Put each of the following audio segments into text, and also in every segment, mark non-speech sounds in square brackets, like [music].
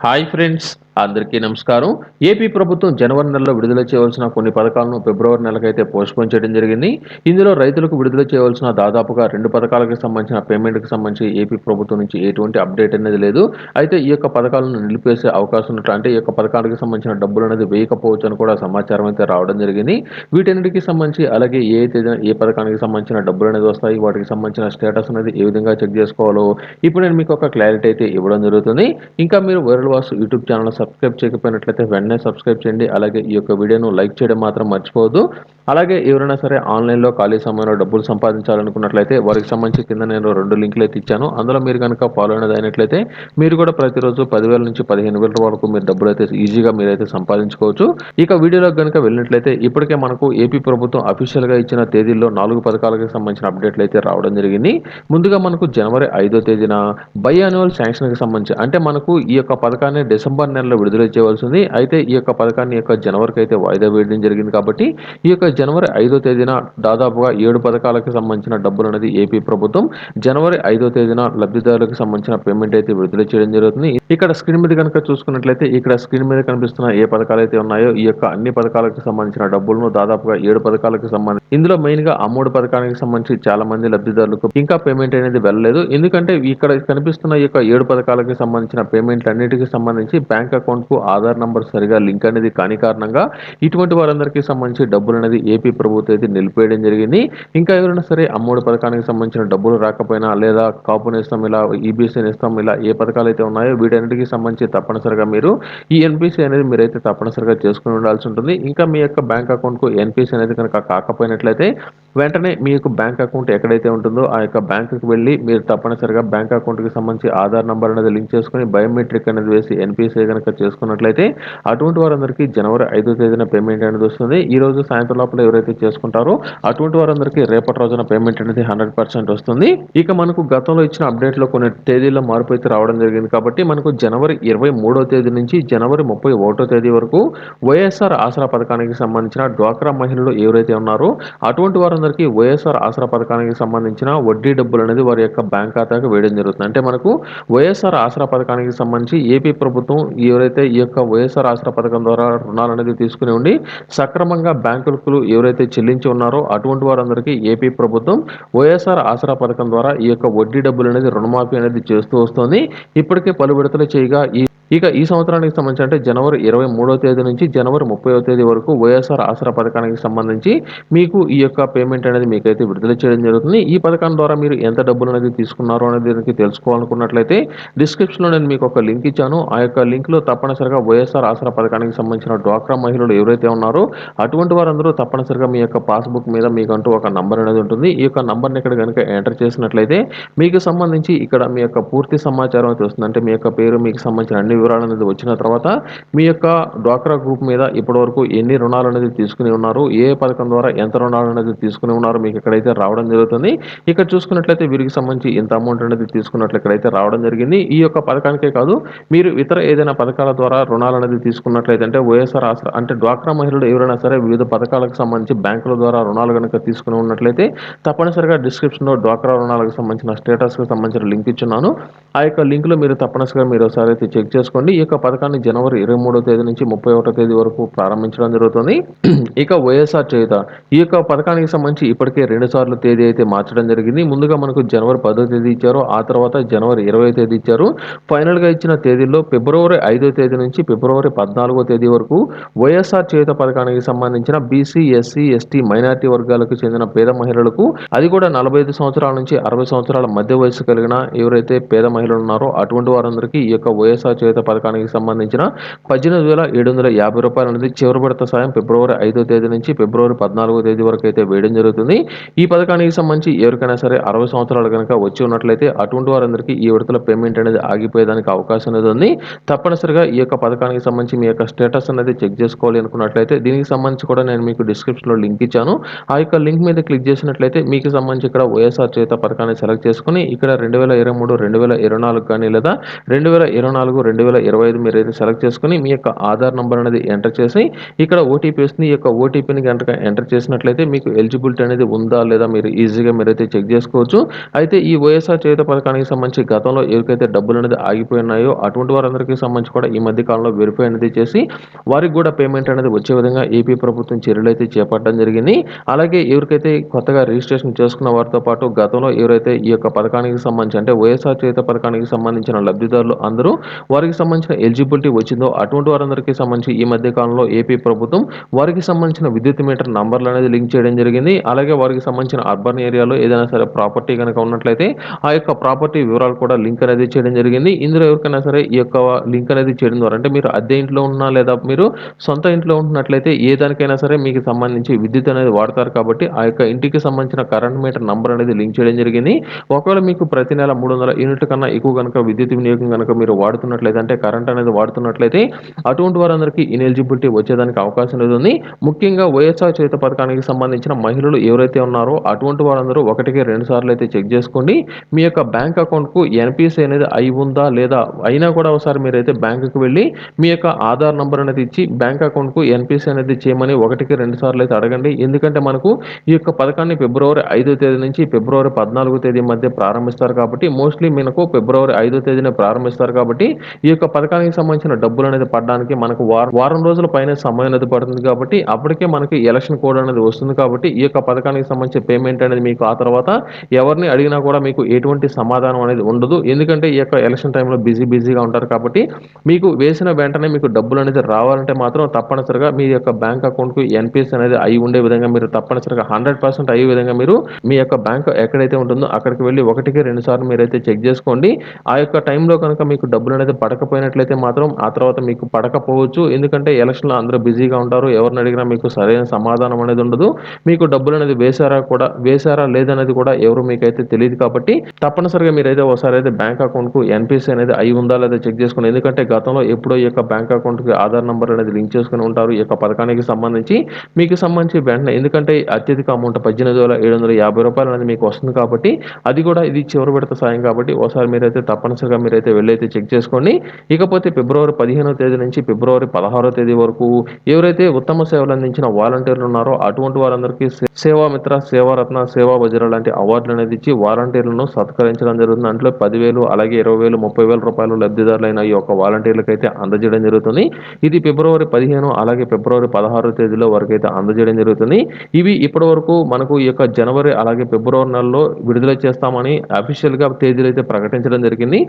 Hi friends అందరికీ నమస్కారం. AP ప్రభుత్వం జనవరి నెలలో విడుదల చేయవలసిన కొన్ని పథకాలను ఫిబ్రవరి నెలకైతే పోస్ట్పోన్ చేయడం జరిగింది. ఇందులో రైతులకు విడుదల చేయవలసిన దాదాపుగా రెండు పథకాలకు సంబంధించిన పేమెంట్కి సంబంధించి ఏపీ ప్రభుత్వం నుంచి ఎటువంటి అప్డేట్ అనేది లేదు. అయితే ఈ యొక్క పథకాలను నిలిపేసే అవకాశం ఉన్నట్లు అంటే ఈ యొక్క పథకాలకు సంబంధించిన డబ్బులు అనేది వేయకపోవచ్చు అని కూడా సమాచారం అయితే రావడం జరిగింది. వీటన్నిటికీ సంబంధించి అలాగే ఏ తేదీన ఏ పథకానికి సంబంధించిన డబ్బులు అనేది వస్తాయి వాటికి సంబంధించిన స్టేటస్ అనేది ఏ విధంగా చెక్ చేసుకోవాలో ఇప్పుడు నేను మీకు ఒక క్లారిటీ అయితే ఇవ్వడం జరుగుతుంది. ఇంకా మీరు వైరల్ వాస్ యూట్యూబ్ ఛానల్ సబ్స్క్రైబ్ చేయకపోయినట్లయితే వెంటనే సబ్స్క్రైబ్ చేయండి. అలాగే ఈ యొక్క వీడియోను లైక్ చేయడం మాత్రం మర్చిపోవద్దు. అలాగే ఎవరైనా సరే ఆన్లైన్లో ఖాళీ సమయంలో డబ్బులు సంపాదించాలనుకున్నట్లయితే వారికి సంబంధించి కింద నేను రెండు లింకులు అయితే ఇచ్చాను. అందులో మీరు కనుక ఫాలో అనేది అయినట్లయితే మీరు కూడా ప్రతిరోజు పదివేల నుంచి పదిహేను వేల వరకు మీరు డబ్బులు అయితే ఈజీగా మీరైతే సంపాదించుకోవచ్చు. ఇక వీడియోలో కనుక వెళ్ళినట్లయితే ఇప్పటికే మనకు ఏపీ ప్రభుత్వం అఫీషియల్గా ఇచ్చిన తేదీల్లో నాలుగు పథకాలకు సంబంధించిన అప్డేట్లు అయితే రావడం జరిగింది. ముందుగా మనకు జనవరి ఐదో తేదీన బై యాన్యువల్ శాంక్షన్కి సంబంధించి అంటే మనకు ఈ యొక్క పథకాన్ని డిసెంబర్ నెలలో విడుదల చేయవలసింది అయితే ఈ యొక్క పథకాన్ని యొక్క జనవరికి అయితే వాయిదా వేయడం జరిగింది కాబట్టి ఈ యొక్క జనవరి ఐదో తేదీన దాదాపుగా ఏడు పథకాలకు సంబంధించిన డబ్బులు అనేది ఏపీ ప్రభుత్వం జనవరి ఐదో తేదీన లబ్ధిదారులకు సంబంధించిన పేమెంట్ అయితే విడుదల చేయడం జరుగుతుంది. ఇక్కడ స్క్రీన్ మీద కనుక చూసుకున్నట్లయితే ఇక్కడ స్క్రీన్ మీద కనిపిస్తున్న ఏ పథకాలు అయితే ఉన్నాయో ఈ యొక్క అన్ని పథకాలకు సంబంధించిన డబ్బులను దాదాపుగా ఏడు పథకాలకు సంబంధించి ఇందులో మెయిన్గా అమ్మఒడి పథకానికి సంబంధించి చాలా మంది లబ్ధిదారులకు ఇంకా పేమెంట్ అనేది వెళ్ళలేదు. ఎందుకంటే ఇక్కడ కనిపిస్తున్న ఈ యొక్క ఏడు పథకాలకు సంబంధించిన పేమెంట్లు అన్నిటికీ సంబంధించి బ్యాంక్ అకౌంట్కు ఆధార్ నంబర్ సరిగా లింక్ అనేది కాని కారణంగా ఇటువంటి వారందరికీ సంబంధించి డబ్బులు అనేది ఏపీ ప్రభుత్వం అయితే నిలిపేయడం జరిగింది. ఇంకా ఎవరైనా సరే అమ్మోడి పథకానికి సంబంధించిన డబ్బులు రాకపోయినా లేదా కాపు ఇస్తాం ఇలా ఈబీసీ నేస్తాం ఇలా ఏ పథకాలు అయితే ఉన్నాయో వీటన్నిటికీ సంబంధించి తప్పనిసరిగా మీరు ఈ ఎన్పిసి అనేది మీరైతే తప్పనిసరిగా చేసుకుని ఉండాల్సి ఉంటుంది. ఇంకా మీ యొక్క బ్యాంక్ అకౌంట్కు ఎన్పిసి అనేది కనుక చేసినట్లయితే వెంటనే మీ యొక్క బ్యాంక్ అకౌంట్ ఎక్కడైతే ఉంటుందో ఆ యొక్క బ్యాంకుకి వెళ్ళి మీరు తప్పనిసరిగా బ్యాంక్ అకౌంట్కి సంబంధించి ఆధార్ నెంబర్ అనేది లింక్ చేసుకుని బయోమెట్రిక్ అనేది వేసి ఎన్పిసిఐ కనుక చేసుకున్నట్లయితే అటువంటి వారందరికీ జనవరి ఐదో తేదీన పేమెంట్ అనేది వస్తుంది. ఈ రోజు సాయంత్రం లోపల ఎవరైతే చేసుకుంటారో అటువంటి వారందరికీ రేపటి రోజున పేమెంట్ అనేది హండ్రెడ్ పర్సెంట్ వస్తుంది. ఇక మనకు గతంలో ఇచ్చిన అప్డేట్లో కొన్ని తేదీల్లో మార్పు అయితే రావడం జరిగింది కాబట్టి మనకు జనవరి ఇరవై మూడో తేదీ నుంచి జనవరి ముప్పై ఒకటో తేదీ వరకు వైఎస్ఆర్ ఆసరా పథకానికి సంబంధించిన డ్వాక్రా మహిళలు ఎవరైతే ఉన్నారో అటువంటి వారందరికీ వైఎస్ఆర్ ఆసరా పథకానికి సంబంధించిన వడ్డీ డబ్బులు అనేది వారి యొక్క బ్యాంక్ ఖాతాకు వేయడం జరుగుతుంది. అంటే మనకు వైఎస్ఆర్ ఆసరా పథకానికి సంబంధించి ఏపీ ప్రభుత్వం ఎవరైతే ఈ యొక్క వైఎస్ఆర్ ఆసరా పథకం ద్వారా రుణాలు అనేది తీసుకుని ఉండి సక్రమంగా బ్యాంకులకు ఎవరైతే చెల్లించి ఉన్నారో అటువంటి వారందరికీ ఏపీ ప్రభుత్వం వైఎస్ఆర్ ఆసరా పథకం ద్వారా ఈ యొక్క వడ్డీ డబ్బులు అనేది రుణమాఫీ అనేది చేస్తూ వస్తుంది. ఇప్పటికే పలు విడతలు చేయగా ఈ ఇక ఈ సంవత్సరానికి సంబంధించి అంటే జనవరి ఇరవై మూడో తేదీ నుంచి జనవరి ముప్పైవ తేదీ వరకు వైఎస్ఆర్ ఆసరా పథకానికి సంబంధించి మీకు ఈ యొక్క పేమెంట్ అనేది మీకైతే విడుదల చేయడం జరుగుతుంది. ఈ పథకం ద్వారా మీరు ఎంత డబ్బులు అనేది తీసుకున్నారో అనేది దీనికి తెలుసుకోవాలనుకున్నట్లయితే డిస్క్రిప్షన్లో నేను మీకు ఒక లింక్ ఇచ్చాను. ఆ యొక్క లింక్లో తప్పనిసరిగా వైఎస్ఆర్ ఆసరా పథకానికి సంబంధించిన డ్వాక్రా మహిళలు ఎవరైతే ఉన్నారో అటువంటి వారందరూ తప్పనిసరిగా మీ యొక్క పాస్బుక్ మీద మీకంటూ ఒక నంబర్ అనేది ఉంటుంది. ఈ యొక్క నంబర్ని ఇక్కడ కనుక ఎంటర్ చేసినట్లయితే మీకు సంబంధించి ఇక్కడ మీ యొక్క పూర్తి సమాచారం అయితే వస్తుంది. అంటే మీ యొక్క పేరు మీకు సంబంధించిన అన్ని వివరాలు అనేది వచ్చిన తర్వాత మీ యొక్క డ్వాక్రా గ్రూప్ మీద ఇప్పటివరకు ఎన్ని రుణాలు అనేది తీసుకుని ఉన్నారు ఏ పథకం ద్వారా ఎంత రుణాలు అనేది తీసుకుని ఉన్నారు మీకు ఇక్కడైతే రావడం జరుగుతుంది. ఇక్కడ చూసుకున్నట్లయితే వీరికి సంబంధించి ఇంత అమౌంట్ అనేది తీసుకున్నట్లు ఇక్కడైతే రావడం జరిగింది. ఈ యొక్క పథకానికే కాదు మీరు ఇతర ఏదైనా పథకాల ద్వారా రుణాలు అనేది తీసుకున్నట్లయితే అంటే వైఎస్ఆర్ ఆసరా అంటే డ్వాక్రా మహిళలు ఎవరైనా సరే వివిధ పథకాలకు సంబంధించి బ్యాంకుల ద్వారా రుణాలు కనుక తీసుకుని ఉన్నట్లయితే తప్పనిసరిగా డిస్క్రిప్షన్లో డ్వాక్రా రుణాలకు సంబంధించిన స్టేటస్కి సంబంధించిన లింక్ ఇచ్చున్నాను. ఆ యొక్క లింక్లో మీరు తప్పనిసరిగా మీరు ఒకసారి అయితే చెక్ చేసుకోండి. ఈ యొక్క పథకాన్ని జనవరి ఇరవై మూడో తేదీ నుంచి ముప్పై ఒకటో తేదీ వరకు ప్రారంభించడం జరుగుతుంది. [clears throat] ఇక వైఎస్ఆర్ చేయుత. ఈ యొక్క పథకానికి సంబంధించి ఇప్పటికే రెండు సార్లు తేదీ అయితే మార్చడం జరిగింది. ముందుగా మనకు జనవరి పదో తేదీ ఇచ్చారు. ఆ తర్వాత జనవరి ఇరవై తేదీ ఇచ్చారు. ఫైనల్గా ఇచ్చిన తేదీల్లో ఫిబ్రవరి ఐదో తేదీ నుంచి ఫిబ్రవరి పద్నాలుగో తేదీ వరకు వైఎస్ఆర్ చేయుత పథకానికి సంబంధించిన బీసీ ఎస్సీ ఎస్టీ మైనార్టీ వర్గాలకు చెందిన పేద మహిళలకు అది కూడా నలభై ఐదు సంవత్సరాల నుంచి అరవై సంవత్సరాల మధ్య వయసు కలిగిన ఎవరైతే పేద మహిళలు ఉన్నారో అటువంటి వారందరికీ ఈ యొక్క వైఎస్ఆర్ చేత చేయుత పథకానికి సంబంధించిన పద్దెనిమిది వేల ఏడు వందల యాభై రూపాయలు అనేది చివరి విడత సాయం ఫిబ్రవరి ఐదో తేదీ నుంచి ఫిబ్రవరి పద్నాలుగో తేదీ వరకు అయితే వేయడం జరుగుతుంది. ఈ పథకానికి సంబంధించి ఎవరికైనా సరే అరవై సంవత్సరాలు కనుక వచ్చి ఉన్నట్లయితే అటువంటి వారందరికీ ఈ విడతల పేమెంట్ అనేది ఆగిపోయేదానికి అవకాశం అనేది ఉంది. తప్పనిసరిగా ఈ యొక్క పథకానికి సంబంధించి మీ యొక్క స్టేటస్ అనేది చెక్ చేసుకోవాలి అనుకున్నట్లయితే దీనికి సంబంధించి కూడా నేను మీకు డిస్క్రిప్షన్లో లింక్ ఇచ్చాను. ఆ యొక్క లింక్ మీద క్లిక్ చేసినట్లయితే మీకు సంబంధించి ఇక్కడ వైఎస్ఆర్ చేత పథకాన్ని సెలెక్ట్ చేసుకుని ఇక్కడ రెండు వేల ఇరవై మూడు రెండు వేల ఇరవై నాలుగు కానీ లేదా రెండు వేల ఇరవై నాలుగు రెండు వేల ఇరవై ఐదు మీరు అయితే సెలెక్ట్ చేసుకుని మీ యొక్క ఆధార్ నంబర్ అనేది ఎంటర్ చేసి ఇక్కడ ఓటీపీ వస్తుంది. ఈ యొక్క ఓటీపీని కనుక ఎంటర్ చేసినట్లయితే మీకు ఎలిజిబిలిటీ అనేది ఉందా లేదా మీరు ఈజీగా మీరైతే చెక్ చేసుకోవచ్చు. అయితే ఈ వైఎస్ఆర్ చేత పథకానికి సంబంధించి గతంలో ఎవరికైతే డబ్బులు అనేది ఆగిపోయి ఉన్నాయో అటువంటి వారందరికీ సంబంధించి కూడా ఈ మధ్య కాలంలో వెరిఫై అనేది చేసి వారికి కూడా పేమెంట్ అనేది వచ్చే విధంగా ఏపీ ప్రభుత్వం చర్యలు అయితే చేపట్టడం జరిగింది. అలాగే ఎవరికైతే కొత్తగా రిజిస్ట్రేషన్ చేసుకున్న వారితో పాటు గతంలో ఎవరైతే ఈ యొక్క పథకానికి సంబంధించి అంటే వైఎస్ఆర్ చేత పథకానికి సంబంధించిన లబ్ధిదారులు అందరూ వారికి సంబంధించిన ఎలిజిబిలిటీ వచ్చిందో అటువంటి వారందరికీ సంబంధించి ఈ మధ్య కాలంలో ఏపీ ప్రభుత్వం వారికి సంబంధించిన విద్యుత్ మీటర్ నంబర్లు అనేది లింక్ చేయడం జరిగింది. అలాగే వారికి సంబంధించిన అర్బన్ ఏరియాలో ఏదైనా సరే ప్రాపర్టీ కనుక ఉన్నట్లయితే ఆ యొక్క ప్రాపర్టీ వివరాలు కూడా లింక్ అనేది చేయడం జరిగింది. ఇందులో ఎవరికైనా సరే ఈ యొక్క లింక్ అనేది చేయడం ద్వారా అంటే మీరు అద్దె ఇంట్లో ఉన్నా లేదా మీరు సొంత ఇంట్లో ఉంటున్నట్లయితే ఏ దానికైనా సరే మీకు సంబంధించి విద్యుత్ అనేది వాడతారు కాబట్టి ఆ యొక్క ఇంటికి సంబంధించిన కరెంట్ మీటర్ నంబర్ అనేది లింక్ చేయడం జరిగింది. ఒకవేళ మీకు ప్రతి నెల మూడు వందల యూనిట్ కన్నా ఎక్కువ కనుక విద్యుత్ వినియోగం కనుక మీరు వాడుతున్నట్లయితే అంటే కరెంట్ అనేది వాడుతున్నట్లయితే అటువంటి వారందరికీ ఇనెలిజిబిలిటీ వచ్చేదానికి అవకాశం లేదు ఉంది. ముఖ్యంగా వైఎస్ఆర్ చేత పథకానికి సంబంధించిన మహిళలు ఎవరైతే ఉన్నారో అటువంటి వారందరూ ఒకటికి రెండు సార్లు అయితే చెక్ చేసుకోండి. మీ యొక్క బ్యాంక్ అకౌంట్కు ఎన్పిసి అనేది అయి ఉందా లేదా అయినా కూడా ఒకసారి మీరైతే బ్యాంకుకి వెళ్ళి మీ యొక్క ఆధార్ నంబర్ అనేది ఇచ్చి బ్యాంక్ అకౌంట్కు ఎన్పిసి అనేది చేయమని ఒకటికి రెండు సార్లు అయితే అడగండి. ఎందుకంటే మనకు ఈ యొక్క పథకాన్ని ఫిబ్రవరి ఐదో తేదీ నుంచి ఫిబ్రవరి పద్నాలుగో తేదీ మధ్య ప్రారంభిస్తారు కాబట్టి మోస్ట్లీ మనకు ఫిబ్రవరి ఐదో తేదీన ప్రారంభిస్తారు కాబట్టి ఈ యొక్క పథకానికి సంబంధించిన డబ్బులు అనేది పడడానికి మనకు వారం వారం రోజుల పైన సమయం అనేది పడుతుంది కాబట్టి అప్పటికే మనకి ఎలక్షన్ కోడ్ అనేది వస్తుంది కాబట్టి ఈ యొక్క పథకానికి సంబంధించిన పేమెంట్ అనేది మీకు ఆ తర్వాత ఎవరిని అడిగినా కూడా మీకు ఎటువంటి సమాధానం అనేది ఉండదు. ఎందుకంటే ఈ యొక్క ఎలక్షన్ టైంలో బిజీ బిజీగా ఉంటారు కాబట్టి మీకు వేసిన వెంటనే మీకు డబ్బులు అనేది రావాలంటే మాత్రం తప్పనిసరిగా మీ యొక్క బ్యాంక్ అకౌంట్కు ఎన్పిఎస్ అనేది అయి ఉండే విధంగా మీరు తప్పనిసరిగా హండ్రెడ్ పర్సెంట్ అయ్యే విధంగా మీరు మీ యొక్క బ్యాంక్ ఎక్కడైతే ఉంటుందో అక్కడికి వెళ్ళి ఒకటికి రెండు సార్లు మీరైతే చెక్ చేసుకోండి. ఆ యొక్క టైంలో కనుక మీకు డబ్బులు అనేది పడకపోయినట్లయితే మాత్రం ఆ తర్వాత మీకు పడకపోవచ్చు. ఎందుకంటే ఎలక్షన్లో అందరూ బిజీగా ఉంటారు. ఎవరిని అడిగినా మీకు సరైన సమాధానం అనేది ఉండదు. మీకు డబ్బులు అనేది వేశారా కూడా వేశారా లేదనేది కూడా ఎవరు మీకైతే తెలియదు కాబట్టి తప్పనిసరిగా మీరైతే ఒకసారి అయితే బ్యాంక్ అకౌంట్కు ఎన్పిసి అనేది అయి ఉందా లేదా చెక్ చేసుకోండి ఎందుకంటే గతంలో ఎప్పుడో ఈ యొక్క బ్యాంక్ అకౌంట్కి ఆధార్ నంబర్ అనేది లింక్ చేసుకుని ఉంటారు. ఈ యొక్క పథకానికి సంబంధించి మీకు సంబంధించి వెంటనే ఎందుకంటే అత్యధిక అమౌంట్ పద్దెనిమిది వేల ఏడు వందల యాభై రూపాయలు అనేది మీకు వస్తుంది కాబట్టి అది కూడా ఇది చివరి విడత సాయం కాబట్టి ఒకసారి మీరైతే తప్పనిసరిగా మీరైతే వెళ్ళైతే చెక్ చేసుకోండి ఇకపోతే ఫిబ్రవరి పదిహేనో తేదీ నుంచి ఫిబ్రవరి పదహారో తేదీ వరకు ఎవరైతే ఉత్తమ సేవలు అందించిన వాలంటీర్లు ఉన్నారో అటువంటి వారందరికీ సేవామిత్ర సేవారత్న సేవా వజ్ర లాంటి అవార్డులు అనేది ఇచ్చి వాలంటీర్లను సత్కరించడం జరుగుతుంది. దాంట్లో పదివేలు అలాగే ఇరవై వేలు ముప్పై వేల రూపాయలు లబ్ధిదారులైన ఈ యొక్క వాలంటీర్లకు అయితే అందజేయడం జరుగుతుంది. ఇది ఫిబ్రవరి పదిహేను అలాగే ఫిబ్రవరి పదహారో తేదీలో వరకు అయితే అందజేయడం జరుగుతుంది. ఇవి ఇప్పటి వరకు మనకు ఈ యొక్క జనవరి అలాగే ఫిబ్రవరి నెలలో విడుదల చేస్తామని అఫీషియల్గా తేదీలు అయితే ప్రకటించడం జరిగింది.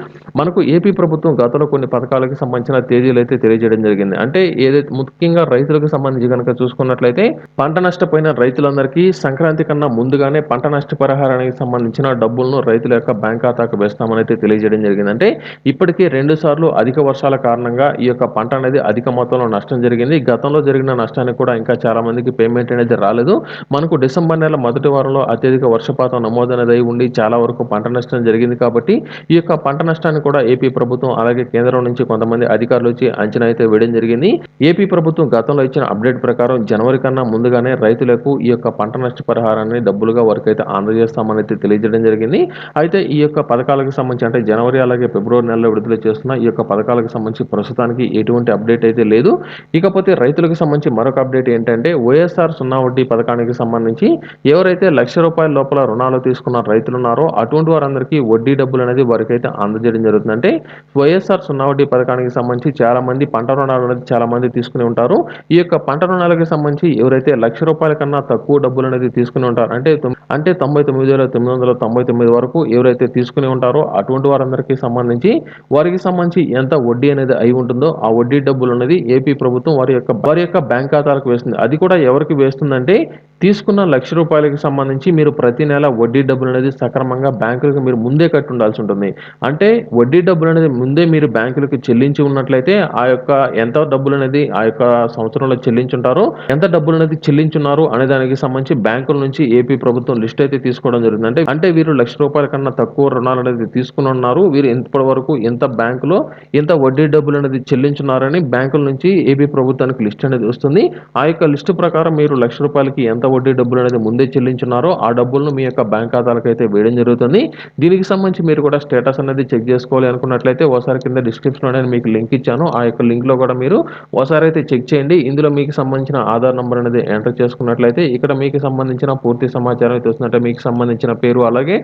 మనకు ఏపీ ప్రభుత్వం గతంలో కొన్ని పథకాలకు సంబంధించిన తేదీలు అయితే తెలియజేయడం జరిగింది. అంటే ఏదైతే ముఖ్యంగా రైతులకు సంబంధించి కనుక చూసుకున్నట్లయితే పంట నష్టపోయిన రైతులందరికీ సంక్రాంతి కన్నా ముందుగానే పంట నష్టపరిహారానికి సంబంధించిన డబ్బులను రైతుల యొక్క బ్యాంక్ ఖాతాకు వేస్తామని అయితే తెలియజేయడం జరిగింది. అంటే ఇప్పటికీ రెండు సార్లు అధిక వర్షాల కారణంగా ఈ యొక్క పంట అనేది అధిక మొత్తంలో నష్టం జరిగింది. గతంలో జరిగిన నష్టానికి కూడా ఇంకా చాలా మందికి పేమెంట్ అనేది రాలేదు. మనకు డిసెంబర్ నెల మొదటి వారంలో అత్యధిక వర్షపాతం నమోదు అనేది ఉండి చాలా వరకు పంట నష్టం జరిగింది కాబట్టి ఈ యొక్క పంట నష్టాన్ని కూడా ఏపీ ప్రభుత్వం అలాగే కేంద్రం నుంచి కొంతమంది అధికారులు వచ్చి అంచనా అయితే వేయడం జరిగింది. ఏపీ ప్రభుత్వం గతంలో ఇచ్చిన అప్డేట్ ప్రకారం జనవరి కన్నా ముందుగానే రైతులకు ఈ యొక్క పంట నష్ట పరిహారాన్ని డబ్బులుగా వరకు అయితే అందజేస్తామని అయితే తెలియజేయడం జరిగింది. అయితే ఈ యొక్క పథకాలకు సంబంధించి అంటే జనవరి అలాగే ఫిబ్రవరి నెలలో విడుదల చేస్తున్న ఈ యొక్క పథకాలకు సంబంధించి ప్రస్తుతానికి ఎటువంటి అప్డేట్ అయితే లేదు. ఇకపోతే రైతులకు సంబంధించి మరొక అప్డేట్ ఏంటంటే వైఎస్ఆర్ సున్నా వడ్డీ పథకానికి సంబంధించి ఎవరైతే లక్ష రూపాయల లోపల రుణాలు తీసుకున్న రైతులు ఉన్నారో అటువంటి వారందరికీ వడ్డీ డబ్బులు అనేది వారికి అయితే అందజేయడం జరుగుతుంది అంటే వైఎస్ఆర్ సున్నా వడ్డీ పథకానికి సంబంధించి చాలా మంది పంట రుణాలు అనేది చాలా మంది తీసుకుని ఉంటారు. ఈ యొక్క పంట రుణాలకు సంబంధించి ఎవరైతే లక్ష రూపాయల కన్నా తక్కువ డబ్బులు అనేది తీసుకుని ఉంటారు అంటే అంటే తొంభై తొమ్మిది వేల తొమ్మిది వందల తొంభై తొమ్మిది వరకు ఎవరైతే తీసుకుని ఉంటారో అటువంటి వారందరికీ సంబంధించి వారికి సంబంధించి ఎంత వడ్డీ అనేది అయి ఉంటుందో ఆ వడ్డీ డబ్బులు అనేది ఏపీ ప్రభుత్వం వారి యొక్క వారి యొక్క బ్యాంక్ ఖాతాలకు వేస్తుంది. అది కూడా ఎవరికి వేస్తుందంటే తీసుకున్న లక్ష రూపాయలకు సంబంధించి మీరు ప్రతి నెల వడ్డీ డబ్బులు అనేది సక్రమంగా బ్యాంకులకు మీరు ముందే కట్టి ఉండాల్సి ఉంటుంది. అంటే వడ్డీ డబ్బులు అనేది ముందే మీరు బ్యాంకులకు చెల్లించి ఉన్నట్లయితే ఆ యొక్క ఎంత డబ్బులు అనేది ఆ యొక్క సంవత్సరంలో చెల్లించుంటారో ఎంత డబ్బులు అనేది చెల్లించున్నారు అనే దానికి సంబంధించి బ్యాంకుల నుంచి ఏపీ ప్రభుత్వం లిస్ట్ అయితే తీసుకోవడం జరిగింది అంటే అంటే వీరు లక్ష రూపాయల కన్నా తక్కువ రుణాలు అనేది తీసుకుని ఉన్నారు. వీరు ఇప్పటి వరకు ఎంత బ్యాంకులో ఎంత వడ్డీ డబ్బులు అనేది చెల్లించున్నారని బ్యాంకుల నుంచి ఏపీ ప్రభుత్వానికి లిస్ట్ అనేది వస్తుంది. ఆ యొక్క లిస్టు ప్రకారం మీరు లక్ష రూపాయలకి ఎంత వడ్డీ డబ్బులు అనేది ముందే చెల్లించున్నారో ఆ డబ్బులను మీ యొక్క బ్యాంక్ ఖాతాలకు అయితే వేయడం జరుగుతుంది. దీనికి సంబంధించి మీరు కూడా స్టేటస్ అనేది చెక్ చేసుకోవాలి అనుకున్నట్లయితే ఒకసారి కింద డిస్క్రిప్షన్ అనేది మీకు లింక్ ఇచ్చాను. ఆ యొక్క లింక్లో కూడా మీరు ఒకసారి అయితే చెక్ చేయండి. ఇందులో మీకు సంబంధించిన ఆధార్ నెంబర్ అనేది ఎంటర్ చేసుకున్నట్లయితే ఇక్కడ మీకు సంబంధించిన పూర్తి సమాచారం అయితే వస్తుందంటే మీకు సంబంధించిన పేరు అలాగే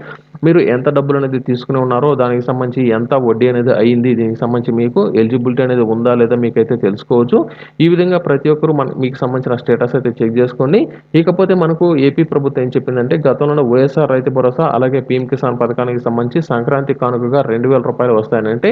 మీరు ఎంత డబ్బులు అనేది తీసుకుని ఉన్నారో దానికి సంబంధించి ఎంత వడ్డీ అనేది అయింది దీనికి సంబంధించి మీకు ఎలిజిబిలిటీ అనేది ఉందా లేదా మీకైతే తెలుసుకోవచ్చు. ఈ విధంగా ప్రతి ఒక్కరు మన మీకు సంబంధించిన స్టేటస్ అయితే చెక్ చేసుకోండి. ఇకపోతే మనకు ఏపీ ప్రభుత్వం ఏం చెప్పిందంటే గతంలో వైఎస్ఆర్ రైతు భరోసా అలాగే పీఎం కిసాన్ పథకానికి సంబంధించి సంక్రాంతి కానుకగా రెండు వేల రూపాయలు వస్తాయనంటే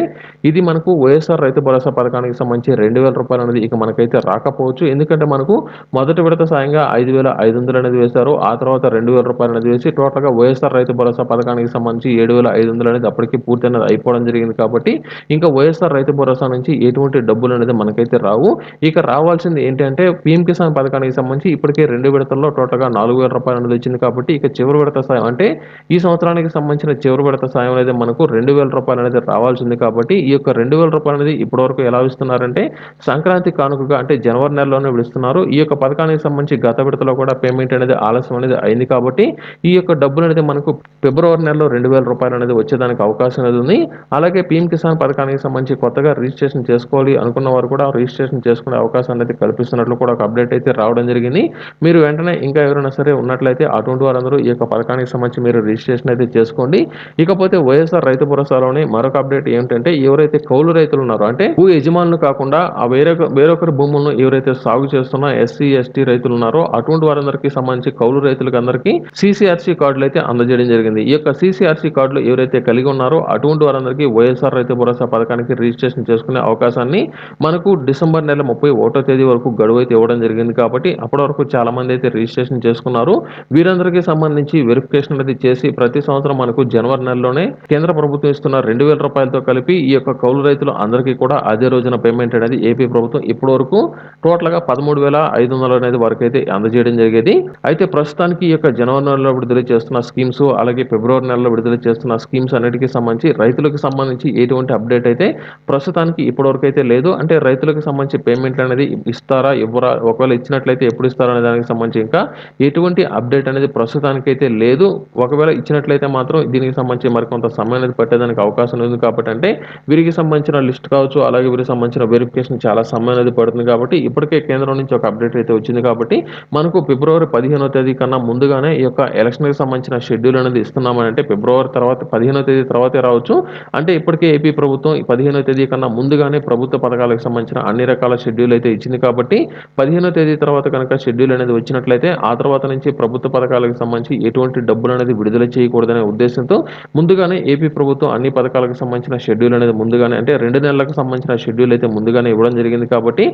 ఇది మనకు వైఎస్ఆర్ రైతు భరోసా పథకానికి సంబంధించి రెండు వేల రూపాయలు అనేది ఇక మనకైతే రాకపోవచ్చు. ఎందుకంటే మనకు మొదటి విడత సాయంగా ఐదు వేల ఐదు వందలు అనేది వేశారు. ఆ తర్వాత రెండు వేల రూపాయలు అనేది వేసి టోటల్గా వైఎస్ఆర్ రైతు భరోసా పథకానికి సంబంధించి ఏడు వేల ఐదు వందలు అనేది అప్పటికి పూర్తి అనేది అయిపోవడం జరిగింది కాబట్టి ఇంకా వైఎస్ఆర్ రైతు భరోసా నుంచి ఎటువంటి డబ్బులు అనేది మనకైతే రావు. ఇక రావాల్సింది ఏంటంటే పీఎం కిసాన్ పథకానికి సంబంధించి ఇప్పటికే రెండు విడతల్లో టోటల్గా నాలుగు వేల రూపాయలు అనేది వచ్చింది కాబట్టి ఇక చివరి విడత సాయం అంటే ఈ సంవత్సరానికి సంబంధించిన చివరి విడత సాయం అనేది మనకు రెండు వేల రూపాయలు అనేది రావాల్సింది కాబట్టి ఈ యొక్క రెండు వేల రూపాయలు అనేది ఇప్పటివరకు ఎలా ఇస్తున్నారంటే సంక్రాంతి కానుకగా అంటే జనవరి నెలలోనే విడుస్తున్నారు. ఈ యొక్క పథకానికి సంబంధించి గత విడతలో కూడా పేమెంట్ అనేది ఆలస్యం అనేది అయింది కాబట్టి ఈ యొక్క డబ్బులు అనేది మనకు ఫిబ్రవరి నెలలో రెండు వేల రూపాయలు అనేది వచ్చేదానికి అవకాశం అనేది ఉంది. అలాగే పీఎం కిసాన్ పథకానికి సంబంధించి కొత్తగా రిజిస్ట్రేషన్ చేసుకోవాలి అనుకున్న వారు కూడా రిజిస్ట్రేషన్ చేసుకునే అవకాశం అనేది కల్పిస్తున్నట్లు కూడా ఒక అప్డేట్ అయితే రావడం జరిగింది. మీరు వెంటనే ఇంకా ఎవరైనా సరే ఉన్నట్లయితే అటువంటి వారందరూ ఈ యొక్క పథకానికి సంబంధించి మీరు రిజిస్ట్రేషన్ అయితే చేసుకోండి. ఇకపోతే వైఎస్ఆర్ రైతు భరోసాలోని మరొక అప్డేట్ ఏంటంటే ఎవరైతే కౌలు రైతులు ఉన్నారో అంటే భూ యజమానులు కాకుండా ఆ వేరొక వేరొకరి భూములను ఎవరైతే సాగు చేస్తున్న ఎస్సీ ఎస్టీ రైతులు ఉన్నారో అటువంటి వారందరికీ సంబంధించి కౌలు రైతులకు అందరికీ సిసిఆర్సీ కార్డులు అయితే అందజేయడం జరిగింది. ఈ యొక్క సిసిఆర్సీ కార్డులు ఎవరైతే కలిగి ఉన్నారో అటువంటి వారందరికీ వైఎస్ఆర్ రైతు భరోసా పథకానికి రిజిస్ట్రేషన్ చేసుకునే అవకాశాన్ని మనకు డిసెంబర్ నెల ముప్పై ఒకటో తేదీ వరకు గడువు అయితే ఇవ్వడం జరిగింది కాబట్టి అప్పటి వరకు చాలా మంది అయితే రిజిస్ట్రేషన్ చేసుకున్నారు. వీరందరికీ సంబంధించి వెరిఫికేషన్ అనేది చేసి ప్రతి సంవత్సరం మనకు జనవరి నెలలోనే కేంద్ర ప్రభుత్వం ఇస్తున్న రెండు వేల రూపాయలతో కలిపి ఈ యొక్క కౌలు రైతులు అందరికీ కూడా అదే రోజున పేమెంట్ అనేది ఏపీ ప్రభుత్వం ఇప్పటి వరకు టోటల్గా పదమూడు వేల ఐదు వందలు అనేది వరకు అయితే అందజేయడం జరిగేది. అయితే ప్రస్తుతానికి ఈ యొక్క జనవరి నెలలో విడుదల చేస్తున్న స్కీమ్స్ అలాగే ఫిబ్రవరి నెలలో విడుదల చేస్తున్న స్కీమ్స్ అన్నిటికీ సంబంధించి రైతులకు సంబంధించి ఎటువంటి అప్డేట్ అయితే ప్రస్తుతానికి ఇప్పటివరకు అయితే లేదు. అంటే రైతులకు సంబంధించి పేమెంట్ అనేది ఇస్తారా ఇవ్వరా ఒకవేళ ఇచ్చినట్లయితే ఎప్పుడు ఇస్తారా అనే దానికి సంబంధించి ఇంకా ఎటువంటి అప్డేట్ అనేది ప్రస్తుతానికి అయితే లేదు. ఒకవేళ ఇచ్చినట్లయితే మాత్రం దీనికి సంబంధించి మరికొంత సమయం అనేది పట్టేదానికి అవకాశం ఉంది కాబట్టి అంటే వీరికి సంబంధించిన లిస్ట్ కావచ్చు అలాగే వీరికి సంబంధించిన వెరిఫికేషన్ చాలా సమయం అనేది పడుతుంది కాబట్టి ఇప్పటికే కేంద్రం నుంచి ఒక అప్డేట్ అయితే వచ్చింది కాబట్టి మనకు ఫిబ్రవరి పదిహేనో తేదీ కన్నా ముందుగానే ఈ యొక్క ఎలక్షన్కి సంబంధించిన షెడ్యూల్ అనేది ఇస్తున్నామని అంటే ఫిబ్రవరి తర్వాత పదిహేనో తేదీ తర్వాతే రావచ్చు. అంటే ఇప్పటికే ఏపీ ప్రభుత్వం పదిహేనో తేదీ కన్నా ముందుగానే ప్రభుత్వ పథకాలకు సంబంధించిన అన్ని రకాల షెడ్యూల్ అయితే ఇచ్చింది కాబట్టి పదిహేనో తేదీ తర్వాత కనుక షెడ్యూల్ అనేది వచ్చినట్లయితే ఆ తర్వాత నుంచి ప్రభుత్వ పథకాలకు సంబంధించి ఎటువంటి డబ్బులు అనేది విడుదల చేయకూడదనే ఉద్దేశంతో ముందుగానే ఏపీ ప్రభుత్వం అన్ని పథకాలకు సంబంధించిన షెడ్యూల్ అనేది ముందుగానే అంటే రెండు నెలలకు సంబంధించిన షెడ్యూల్ అయితే ముందుగానే ఇవ్వడం జరిగింది కాబట్టి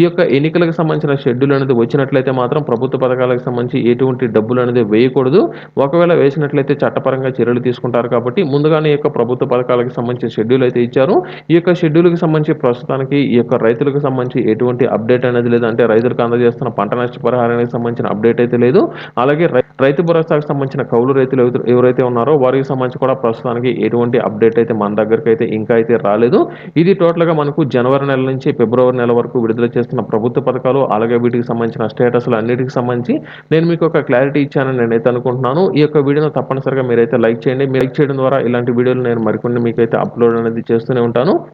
ఈ యొక్క ఎన్నికలకు సంబంధించిన షెడ్యూల్ అనేది వచ్చినట్లయితే మాత్రం ప్రభుత్వ పథకాలకు సంబంధించి ఎటువంటి డబ్బులు అనేది వేయకూడదు. ఒకవేళ వేసినట్లయితే చట్టపరంగా చర్యలు తీసుకుంటారు కాబట్టి ముందుగానే ఈ యొక్క ప్రభుత్వ పథకాలకు సంబంధించిన షెడ్యూల్ అయితే ఇచ్చారు. ఈ యొక్క షెడ్యూల్కి సంబంధించి ప్రస్తుతానికి ఈ యొక్క రైతులకు సంబంధించి ఎటువంటి అప్డేట్ అనేది లేదు. అంటే రైతులకు అందజేస్తున్న పంట నష్టపరిహారానికి సంబంధించిన అప్డేట్ అయితే లేదు. అలాగే రైతు భరోసాకు సంబంధించిన కౌలు రైతులు ఎవరు- ఎవరైతే ఉన్నారో వారికి సంబంధించి కూడా ప్రస్తుతానికి ఎటువంటి అప్డేట్ అయితే మన దగ్గరికి అయితే ఇంకా అయితే రాలేదు. ఇది టోటల్గా మనకు జనవరి నెల నుంచి ఫిబ్రవరి నెల వరకు విడుదల చేస్తున్న ప్రభుత్వ పథకాలు అలాగే వీటికి సంబంధించిన స్టేటస్లు అన్నిటికి సంబంధించి నేను మీకు ఒక క్లారిటీ ఇచ్చానని నేనైతే అనుకుంటున్నాను. ఈ యొక్క వీడియోను తప్పనిసరిగా మీరైతే లైక్ చేయండి. మీరు లైక్ చేయడం ద్వారా ఇలాంటి వీడియోలు నేను మరికొన్ని మీకైతే అప్లోడ్ అనేది చేస్తూనే ఉంటాను.